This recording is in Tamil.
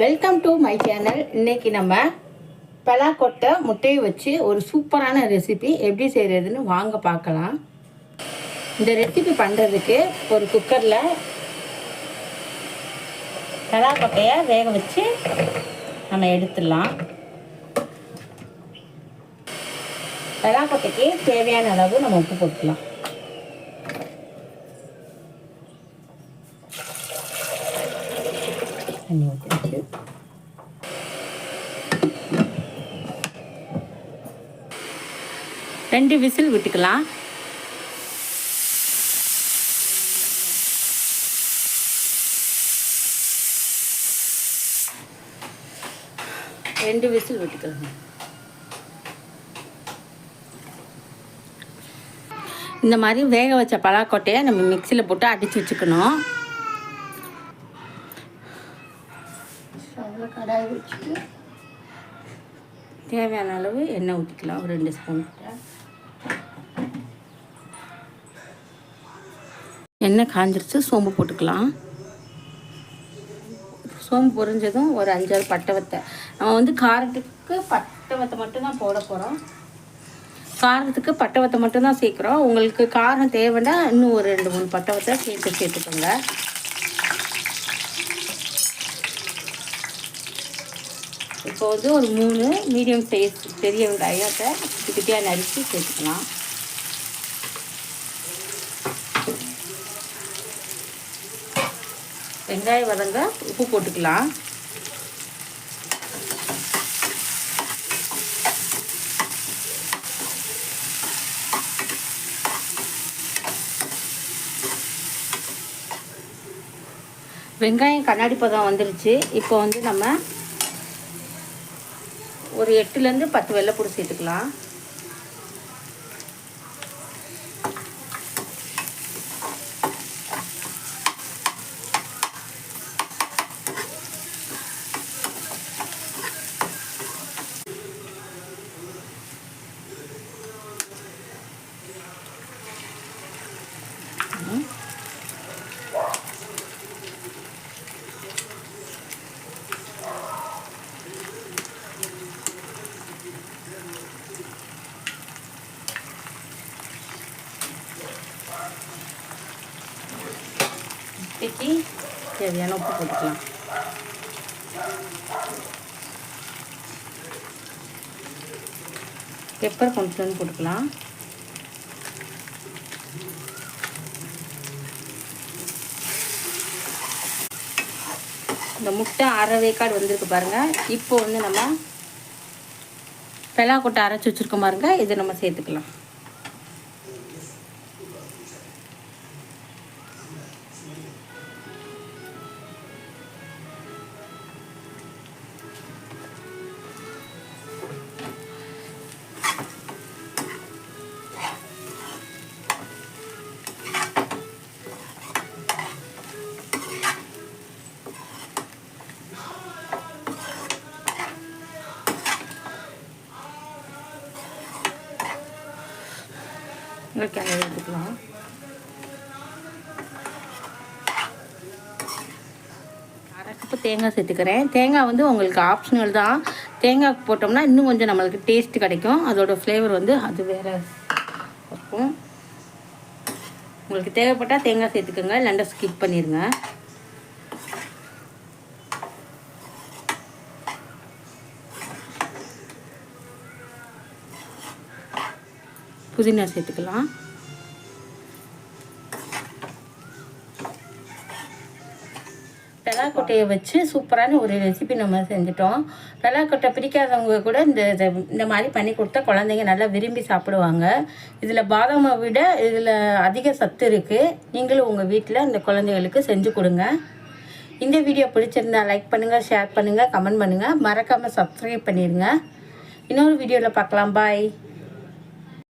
வெல்கம் டு மை சேனல் இன்னைக்கு நம்ம பலாக்கொட்டை முட்டையை வச்சு ஒரு சூப்பரான ரெசிபி எப்படி செய்கிறதுன்னு வாங்க பார்க்கலாம். இந்த ரெசிபி பண்ணுறதுக்கு ஒரு குக்கரில் பலாக்கொட்டையை வேக வச்சு நம்ம எடுத்துடலாம். பலாக்கொட்டைக்கு தேவையான அளவு நம்ம உப்பு போட்டுக்கலாம். தண்ணி ஊற்றிச்சு ரெண்டு விசில் விட்டுக்கலாம். ரெண்டு விசில் விட்டுக்கலாம். இந்த மாதிரி வேக வச்ச பலாக்கொட்டையை நம்ம மிக்சியில் போட்டு அடித்து வச்சுக்கணும். ஸ்டவ்வில் கடாய் வச்சுட்டு தேவையான அளவு எண்ணெய் ஊற்றிக்கலாம் ஒரு ரெண்டு ஸ்பூன். எண்ணெய் காஞ்சிருச்சு சோம்பு போட்டுக்கலாம். சோம்பு பொரிஞ்சதும் ஒரு அஞ்சாறு பட்டவத்தை நம்ம வந்து காரத்துக்கு பட்டவத்தை மட்டும்தான் போட போகிறோம் காரத்துக்கு பட்டவத்தை மட்டும்தான் சேர்க்குறோம். உங்களுக்கு காரம் தேவைன்னா இன்னும் ஒரு ரெண்டு மூணு பட்டவத்தை சேர்த்து சேர்த்துக்கோங்க. இப்போ வந்து ஒரு மூணு மீடியம் சைஸ் பெரிய வெங்காயத்தை குட்டி குட்டியாக நறுக்கி சேர்த்துக்கலாம். வெங்காயம் வதங்க உப்பு போட்டுக்கலாம். வெங்காயம் கண்ணாடி பதம் வந்துருச்சு. இப்போ வந்து நம்ம ஒரு எட்டுலேருந்து பத்து வெள்ளைப்பூடு சேர்த்துக்கலாம். இப்போக்கி தேவையான உப்பு போட்டுக்கலாம். பெப்பர் கொஞ்சம் போட்டுக்கலாம். இந்த முட்டை அரை வேக்காடு வந்திருக்கு பாருங்கள் இப்போ வந்து நம்ம பெலா கொட்டை அரைச்சி வச்சுருக்கோம் பாருங்க. இதை நம்ம சேர்த்துக்கலாம். இங்கே கிளறி எடுத்துக்கலாம். அரை கப்பு தேங்காய் சேர்த்துக்கிறேன். தேங்காய் வந்து உங்களுக்கு ஆப்ஷனல் தான். தேங்காய் போட்டோம்னா இன்னும் கொஞ்சம் நம்மளுக்கு டேஸ்ட் கிடைக்கும். அதோட ஃப்ளேவர் வந்து அது வேறு இருக்கும். உங்களுக்கு தேவைப்பட்டால் தேங்காய் சேர்த்துக்கோங்க. இல்லைண்டா ஸ்கிப் பண்ணிடுங்க. புதினா சேர்த்துக்கலாம். பெலாக்கொட்டையை வச்சு சூப்பரான ஒரு ரெசிபி நம்ம செஞ்சுட்டோம். பெலாக்கொட்டை பிடிக்காதவங்க கூட இந்த இந்த மாதிரி பண்ணி கொடுத்தா குழந்தைங்க நல்லா விரும்பி சாப்பிடுவாங்க. இதில் பாதாமை விட இதில் அதிக சத்து இருக்குது நீங்களும் உங்கள் வீட்டில் இந்த குழந்தைகளுக்கு செஞ்சு கொடுங்க. இந்த வீடியோ பிடிச்சிருந்தா லைக் பண்ணுங்கள் ஷேர் பண்ணுங்கள் கமெண்ட் பண்ணுங்கள் மறக்காமல் சப்ஸ்கிரைப் பண்ணிடுங்க இன்னொரு வீடியோவில் பார்க்கலாம். பாய்